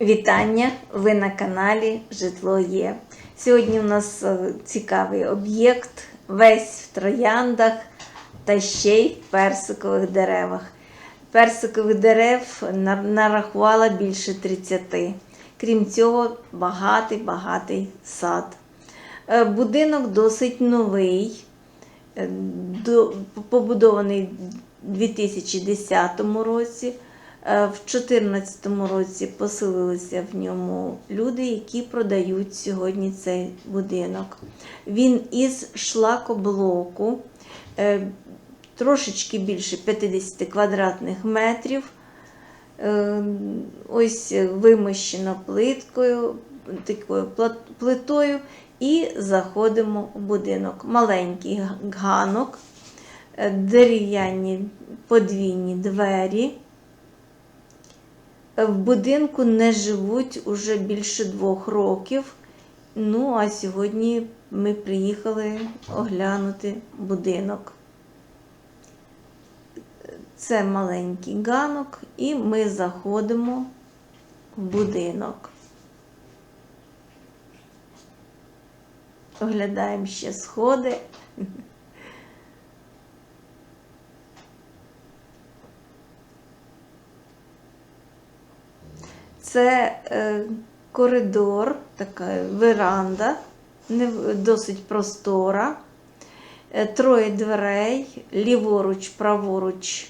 Вітання! Ви на каналі Житло Є. Сьогодні у нас е, цікавий об'єкт, весь в трояндах та ще й в персикових деревах. Персикових дерев нарахувала більше 30. Крім цього, багатий-багатий сад. Е, Будинок досить новий, е, побудований у 2010 році. Е, В 2014 році поселилися в ньому люди, які продають сьогодні цей будинок. Він із шлакоблоку, е, трошечки більше 50 квадратних метрів. Е, Ось вимощено плиткою, такою плитою, і заходимо в будинок. Маленький ганок, дерев'яні подвійні двері. В будинку не живуть уже більше двох років. Ну, а сьогодні ми приїхали оглянути будинок. Це маленький ганок, і ми заходимо в будинок. Оглядаємо ще сходи. Це е, коридор, така веранда, досить простора. Е, троє дверей, ліворуч, праворуч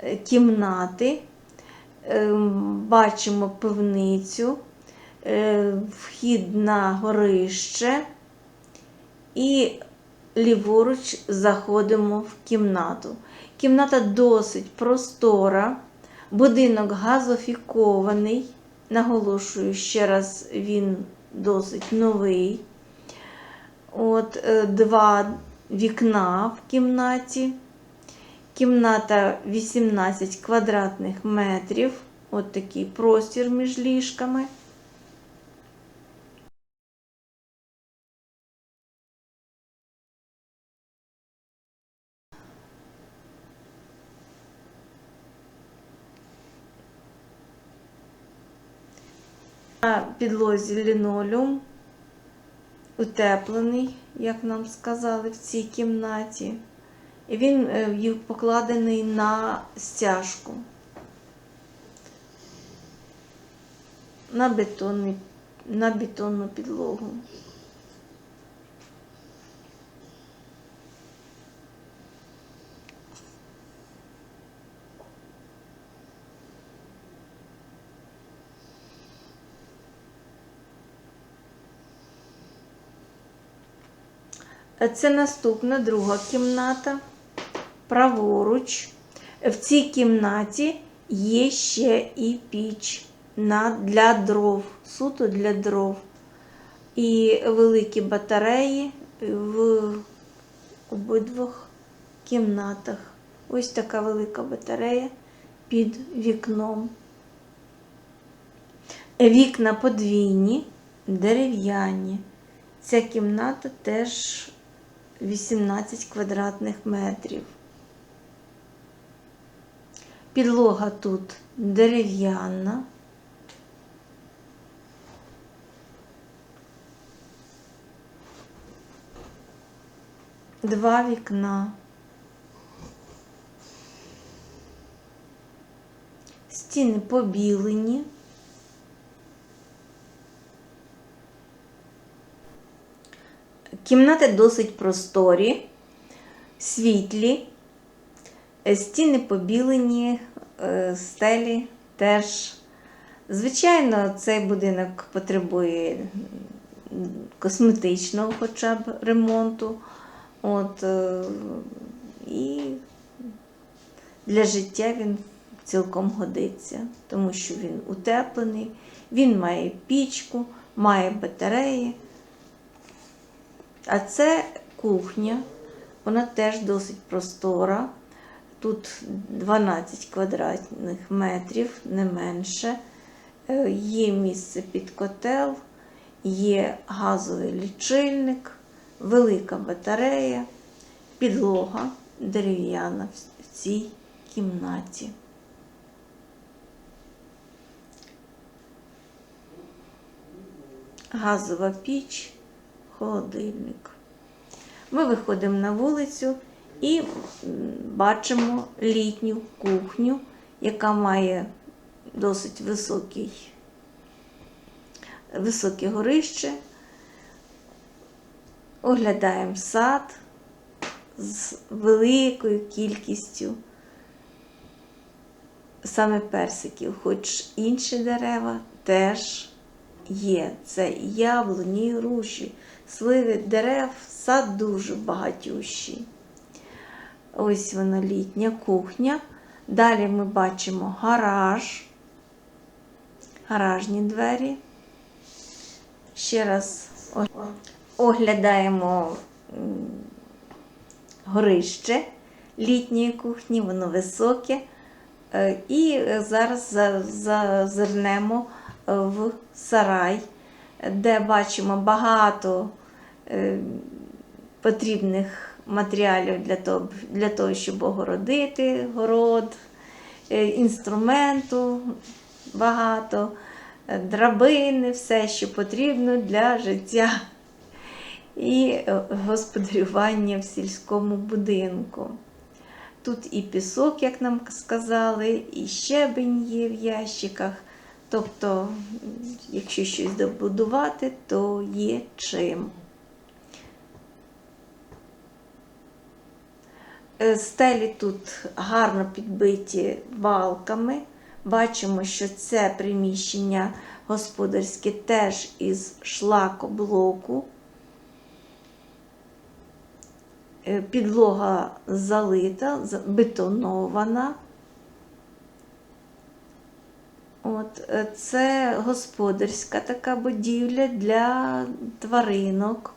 е, кімнати. Бачимо пивницю, вхід на горище. І ліворуч заходимо в кімнату. Кімната досить простора. Будинок газофікований. Наголошую ще раз, він досить новий. От е, два вікна в кімнаті. Кімната 18 квадратних метрів. От такий простір між ліжками. На підлозі лінолеум утеплений, як нам сказали, в цій кімнаті. І він е, покладений на стяжку. На бетонну підлогу. Це наступна друга кімната. Праворуч. В цій кімнаті є ще і піч для дров, суто для дров. І великі батареї в обидвох кімнатах. Ось така велика батарея під вікном. Вікна подвійні, дерев'яні. Ця кімната теж 18 квадратних метрів. Підлога тут дерев'яна. Два вікна. Стіни побілені. Кімнати досить просторі, світлі, е, стіни побілені, е, стелі теж. Звичайно, цей будинок потребує косметичного хоча б ремонту. От, е, і для життя він цілком годиться, тому що він утеплений, він має пічку, має батареї. А це кухня, вона теж досить простора. Тут 12 квадратних метрів, не менше. Е, Є місце під котел, є газовий лічильник, велика батарея, підлога дерев'яна в цій кімнаті. газова піч, холодильник. Ми виходимо на вулицю і бачимо літню кухню, яка має досить високий, високе горище. Оглядаємо сад з великою кількістю саме персиків, хоч інші дерева теж є. Це яблуні, груші, сливи дерев, сад дуже багатющий. Ось вона літня кухня. Далі ми бачимо гараж, гаражні двері. Ще раз оглядаємо горище літньої кухні, воно високе. Е, І зараз зазирнемо в сарай, де бачимо багато е, потрібних матеріалів для того, для того щоб огородити город, е, інструменту багато, е, драбини, все, що потрібно для життя і господарювання в сільському будинку. Тут і пісок, як нам сказали, і щебень є в ящиках. Тобто, якщо щось добудувати, то є чим. Е, Стелі тут гарно підбиті балками. Бачимо, що це приміщення господарське теж із шлакоблоку. Е, Підлога залита, за- бетонована. От, е, це господарська така будівля для тваринок.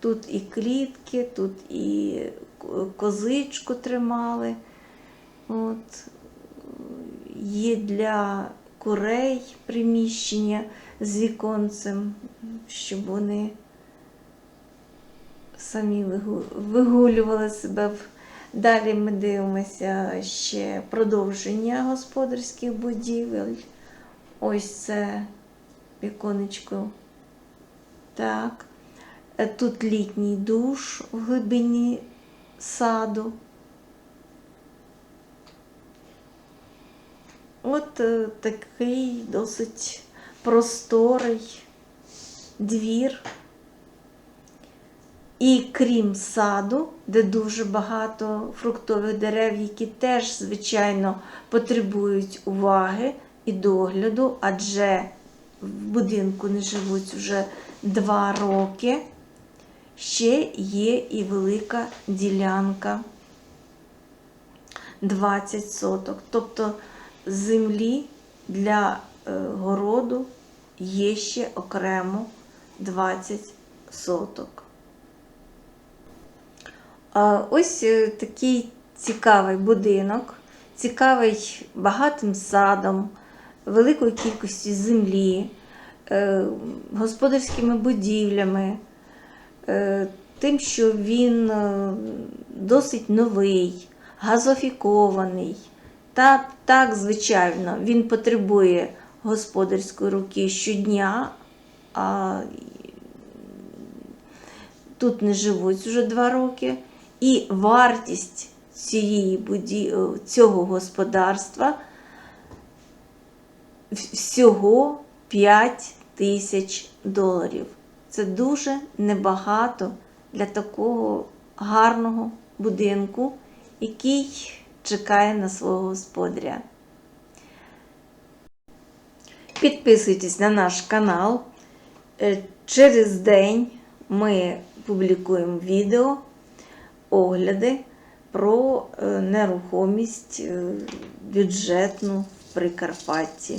Тут і клітки, тут і козичку тримали. От. Є для курей приміщення з віконцем, щоб вони самі вигулювали себе. Далі ми дивимося ще продовження господарських будівель. Ось це віконечко. Так. Е, Тут літній душ в глибині саду. От е, такий досить просторий двір. І крім саду, де дуже багато фруктових дерев, які теж, звичайно, потребують уваги і догляду, адже в будинку не живуть вже два роки. Ще є і велика ділянка 20 соток. Тобто землі для е, городу є ще окремо 20 соток. Ось е, такий цікавий будинок, цікавий багатим садом, великою кількістю землі, е, господарськими будівлями, е, тим, що він е, досить новий, газофікований. Та так, звичайно, він потребує господарської руки щодня, а тут не живуть вже два роки. І вартість цієї буді... цього господарства всього 5 тисяч доларів. Це дуже небагато для такого гарного будинку, який чекає на свого господаря. Підписуйтесь на наш канал. Е, Через день ми публікуємо відео, огляди про е, нерухомість е, бюджетну в Прикарпатті.